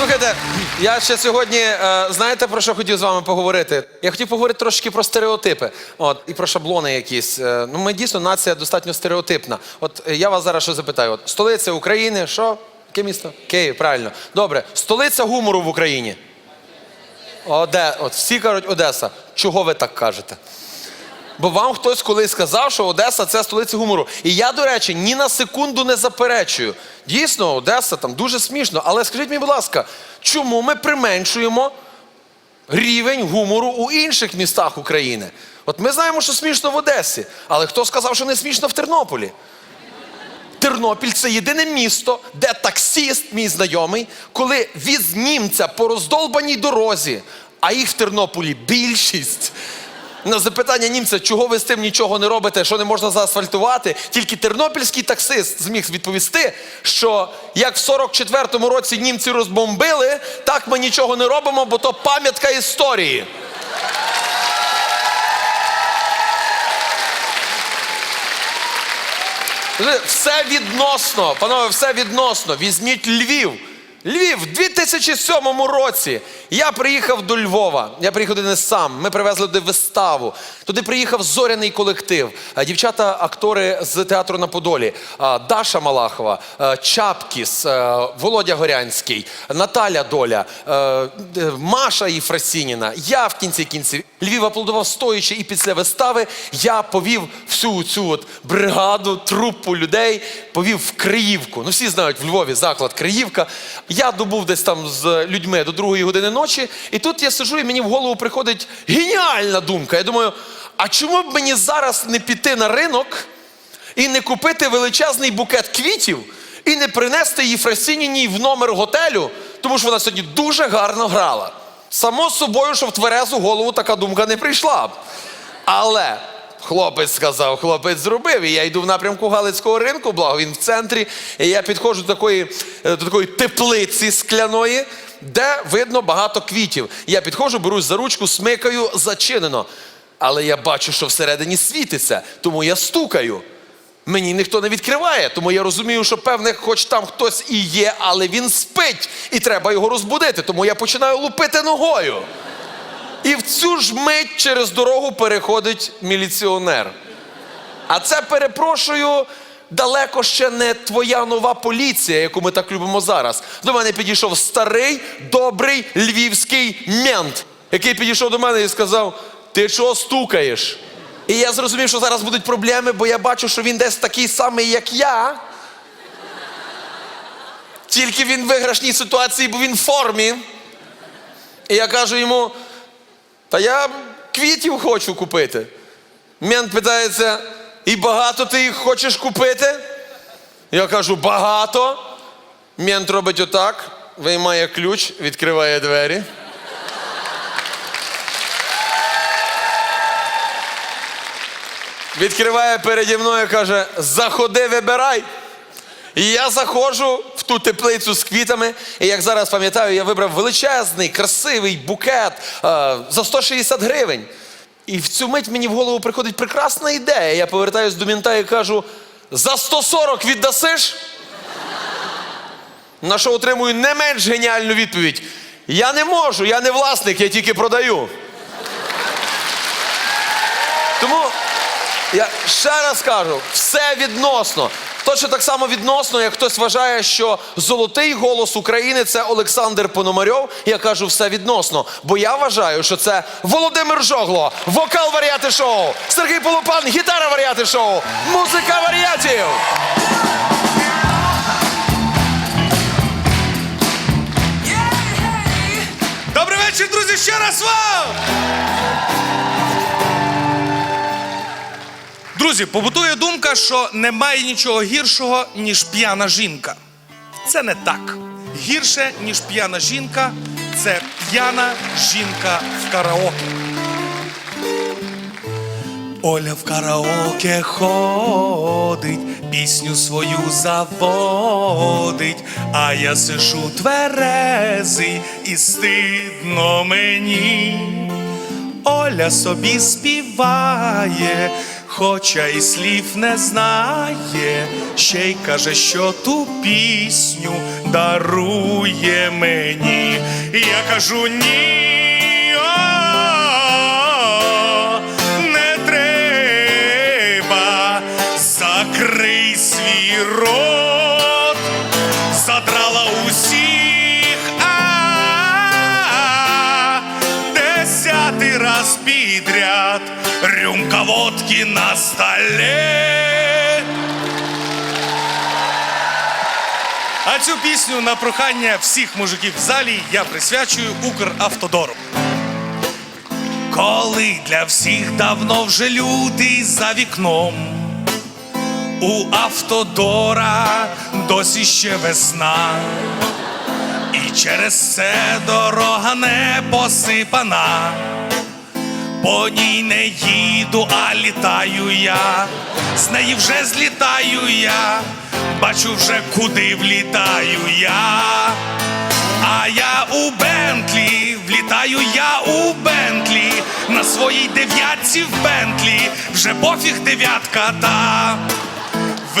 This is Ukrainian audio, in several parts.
Слухайте, я ще сьогодні, е, знаєте, про що хотів з вами поговорити? Я хотів поговорити трошки про стереотипи. От, і про шаблони якісь. Е, ну, ми дійсно нація достатньо стереотипна. От е, я вас зараз що запитаю: от, столиця України, що? Яке місто? Київ, правильно. Добре, столиця гумору в Україні. Оде, от всі кажуть Одеса. Чого ви так кажете? Бо вам хтось колись сказав, що Одеса це столиця гумору. І я, до речі, ні на секунду не заперечую. Дійсно, Одеса там дуже смішно. Але скажіть мені, будь ласка, чому ми применшуємо рівень гумору у інших містах України? От ми знаємо, що смішно в Одесі, але хто сказав, що не смішно в Тернополі? Тернопіль це єдине місто, де таксіст, мій знайомий, коли віз німця по роздолбаній дорозі, а їх в Тернополі більшість. На запитання німця, чого ви з тим нічого не робите, що не можна заасфальтувати, тільки тернопільський таксист зміг відповісти, що як в 44-му році німці розбомбили, так ми нічого не робимо, бо то пам'ятка історії. Все відносно, панове, все відносно. Візьміть Львів. Львів в 2007 році я приїхав до Львова. Я приїхав туди не сам. Ми привезли туди виставу. Туди приїхав зоряний колектив. Е, Дівчата-актори з театру на Подолі. Е, Даша Малахова, е, Чапкіс, Володя Горянський, Наталя Доля, Маша Єфросініна. Я в кінці кінців. Львів аплодував стоячи, і після вистави я повів всю цю от бригаду, трупу людей, повів в Криївку. Ну всі знають в Львові заклад Криївка. Я добув десь там з людьми до другої години ночі, і тут я сижу, і мені в голову приходить геніальна думка. Я думаю, а чому б мені зараз не піти на ринок і не купити величезний букет квітів і не принести Єфросініній в номер готелю, тому що вона сьогодні дуже гарно грала. Само собою, що в тверезу голову така думка не прийшла б. Але хлопець сказав, хлопець зробив. І я йду в напрямку Галицького ринку, благо він в центрі. І я підходжу до такої, е, до такої теплиці скляної, де видно багато квітів. Я підходжу, берусь за ручку, смикаю, зачинено. Але я бачу, що всередині світиться, тому я стукаю. Мені ніхто не відкриває, тому я розумію, що певне, хоч там хтось і є, але він спить, і треба його розбудити. Тому я починаю лупити ногою. І в цю ж мить через дорогу переходить міліціонер. А це перепрошую. Далеко ще не твоя нова поліція, яку ми так любимо зараз. До мене підійшов старий, добрий львівський мент, який підійшов до мене і сказав: Ти чого стукаєш? І я зрозумів, що зараз будуть проблеми, бо я бачу, що він десь такий самий, як я. Тільки він в виграшній ситуації, бо він в формі. І я кажу йому: та я квітів хочу купити. Мент питається, і багато ти їх хочеш купити? Я кажу, багато. Мент робить отак, виймає ключ, відкриває двері. Відкриває переді мною і каже: заходи, вибирай. І я заходжу в ту теплицю з квітами, і як зараз пам'ятаю, я вибрав величезний, красивий букет е, за 160 гривень. І в цю мить мені в голову приходить прекрасна ідея. Я повертаюсь до мінта і кажу: за 140 віддасиш? На що отримую не менш геніальну відповідь. Я не можу, я не власник, я тільки продаю. Тому я ще раз кажу, все відносно. Точно так само відносно, як хтось вважає, що золотий голос України це Олександр Пономарьов. Я кажу все відносно. Бо я вважаю, що це Володимир Жогло, вокал варіати шоу, Сергій Полупан, гітара варіати шоу, музика варіатів. Добрий вечір, друзі, ще раз вам! Друзі, побутує думка, що немає нічого гіршого, ніж п'яна жінка. Це не так. Гірше, ніж п'яна жінка, це п'яна жінка в караоке. Оля в караоке ходить, пісню свою заводить, а я сижу тверезий і стидно мені. Оля собі співає, хоча і слів не знає, ще й каже, що ту пісню дарує мені. Я кажу ні. Не треба, закрий свій рот, задрала усіх, а десятий раз підряд, рюмка водки на столі. А цю пісню на прохання всіх мужиків в залі я присвячую Укравтодору. Коли для всіх давно вже лютий за вікном, у Автодора досі ще весна, і через це дорога не посипана. По ній не їду, а літаю я, з неї вже злітаю я, бачу вже куди влітаю я. А я у Бентлі, влітаю я у Бентлі, на своїй дев'ятці в Бентлі, вже пофіг дев'ятка та.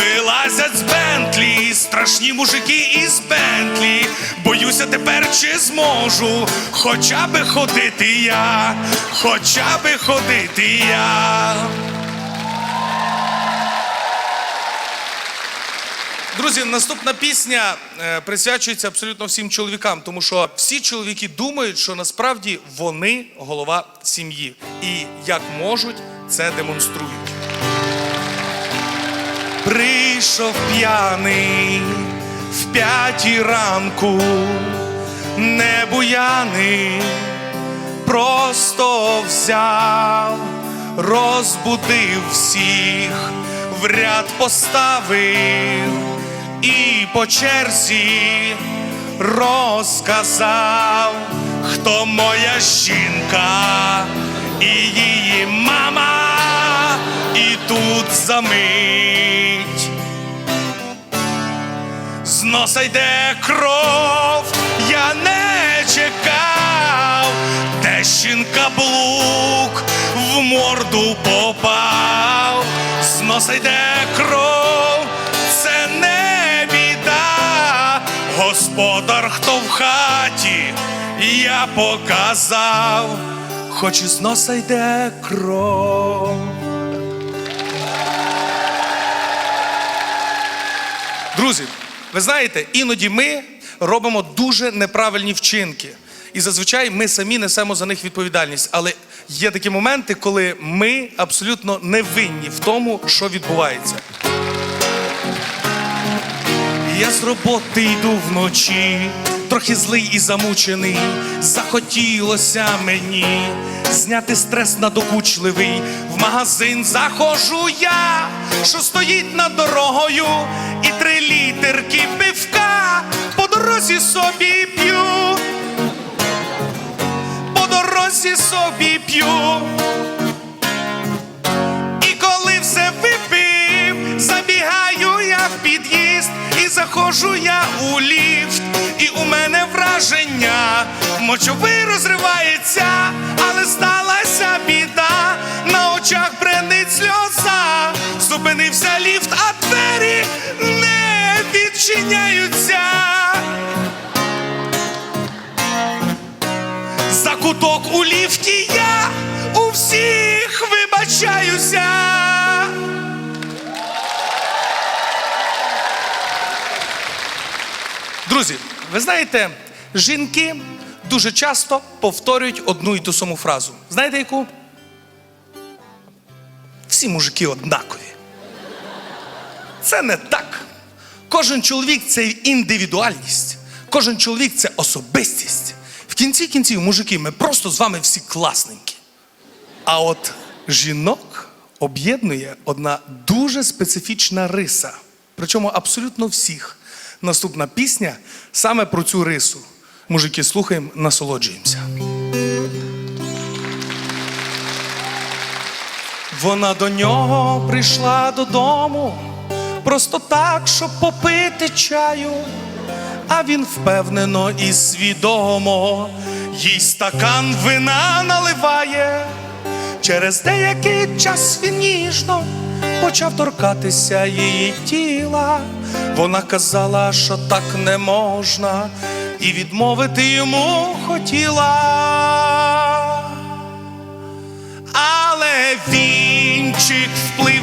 Вилазять з Бентлі, страшні мужики із Бентлі. Боюся тепер, чи зможу хоча би ходити я, хоча би ходити я. Друзі, наступна пісня е, присвячується абсолютно всім чоловікам, тому що всі чоловіки думають, що насправді вони голова сім'ї. І як можуть, це демонструють. Прийшов п'яний в п'ятій ранку, не просто взяв, розбудив всіх, в ряд поставив і по черзі розказав, хто моя жінка і її за мить. З носа йде кров, я не чекав, де щінка блук в морду попав, з носа йде кров, це не біда, господар, хто в хаті, я показав, хоч із носа йде кров. Ви знаєте, іноді ми робимо дуже неправильні вчинки. І зазвичай ми самі несемо за них відповідальність. Але є такі моменти, коли ми абсолютно не винні в тому, що відбувається. Я з роботи йду вночі, трохи злий і замучений. Захотілося мені зняти стрес надокучливий. Магазин заходжу я, що стоїть над дорогою, і три літерки пивка по дорозі собі п'ю. По дорозі собі п'ю. І коли все випив, забігаю я в під'їзд і заходжу я у ліфт, і у мене враження, мочовий розривається, але сталася біда, зупинився ліфт, а двері не відчиняються. За куток у ліфті я у всіх вибачаюся. Друзі, ви знаєте, жінки дуже часто повторюють одну і ту саму фразу. Знаєте яку? Всі мужики однакові. Це не так. Кожен чоловік це індивідуальність. Кожен чоловік це особистість. В кінці кінців, мужики, ми просто з вами всі класненькі. А от жінок об'єднує одна дуже специфічна риса. Причому абсолютно всіх. Наступна пісня саме про цю рису. Мужики, слухаємо, насолоджуємося. Вона до нього прийшла додому, просто так, щоб попити чаю. А він впевнено і свідомо їй стакан вина наливає, Через деякий час він ніжно почав торкатися її тіла. Вона казала, що так не можна, і відмовити йому хотіла. Але вінчик впливає